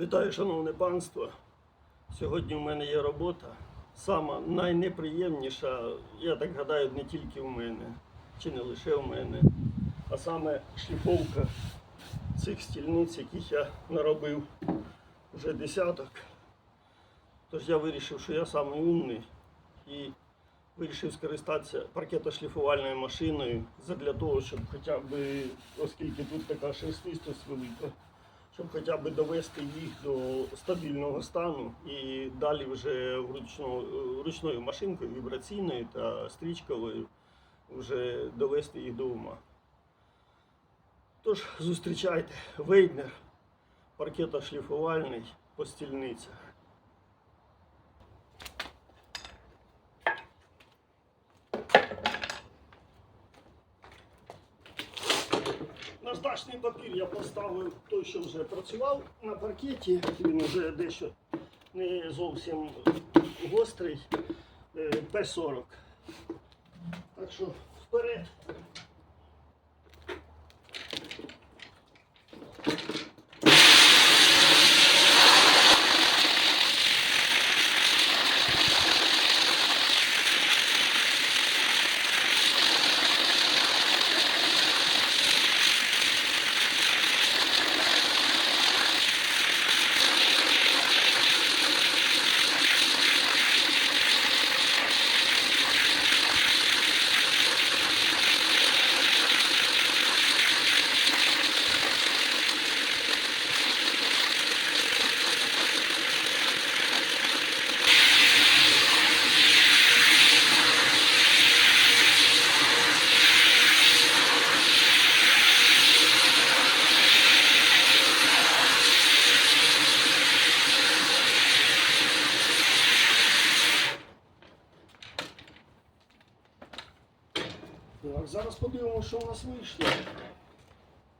Вітаю, шановне панство. Сьогодні в мене є робота. Сама найнеприємніша, я так гадаю, не тільки в мене, чи не лише в мене, а саме шліфовка цих стільниць, яких я наробив вже десяток. Тож я вирішив, що я самий умний і вирішив скористатися паркетошліфувальною машиною для того, щоб хоча б, оскільки тут така шерстистость велика, щоб хоча б довести їх до стабільного стану і далі вже вручну, ручною машинкою, вібраційною та стрічковою вже довести їх до ума. Тож зустрічайте Вейднер, паркетошліфувальний по стільницях. Наждачний папір я поставив той, що вже працював на паркеті. Він вже дещо не зовсім гострий. е, П40. Так що вперед. Так, зараз подивимося, що у нас вийшло.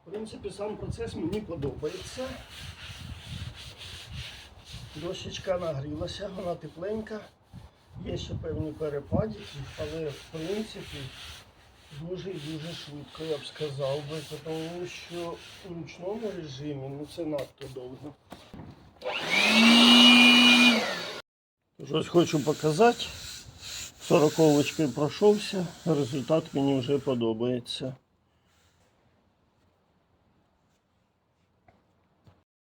В принципі, сам процес мені подобається. Дощечка нагрілася, вона тепленька. Є ще певні перепадики, але в принципі дуже дуже швидко, я б сказав би, тому що у ручному режимі ну, це надто довго. Тож Ось хочу показати. Сороковочкою пройшовся, результат мені вже подобається.